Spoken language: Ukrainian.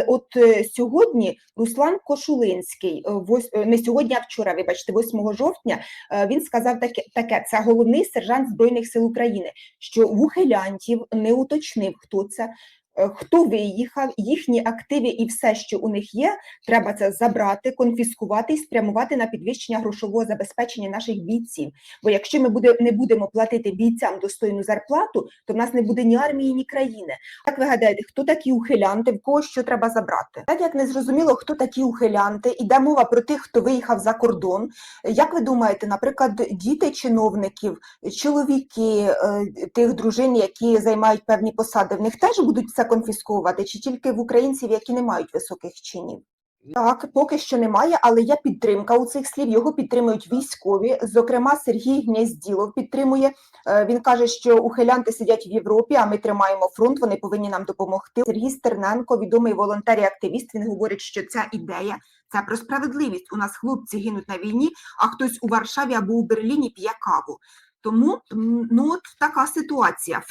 Але от е, сьогодні Руслан Кошулинський, е, е, не сьогодні, а вчора, вибачте, 8 жовтня, він сказав таке, таке: це головний сержант Збройних сил України, що в не уточнив, хто це. Е, Хто виїхав, їхні активи і все, що у них є, треба це забрати, конфіскувати і спрямувати на підвищення грошового забезпечення наших бійців. Бо якщо ми буде, не будемо платити бійцям достойну зарплату, то в нас не буде ні армії, ні країни. Як ви гадаєте, хто такі ухилянти, в кого що треба забрати? Так як не зрозуміло, хто такі ухилянти, іде мова про тих, хто виїхав за кордон. Як ви думаєте, наприклад, діти чиновників, чоловіки е, тих дружин, які займають певні посади, в них теж будуть це конфісковувати, чи тільки в українців, які не мають високих чинів? Так, поки що немає, але є підтримка у цих слів. Його підтримують військові. Зокрема, Сергій Гнєзділов підтримує. Е, Він каже, що ухилянти сидять в Європі, а ми тримаємо фронт. Вони повинні нам допомогти. Сергій Стерненко, відомий волонтер і активіст. Він говорить, що ця ідея це про справедливість. У нас хлопці гинуть на війні, а хтось у Варшаві або у Берліні п'є каву. Тому ну от така ситуація.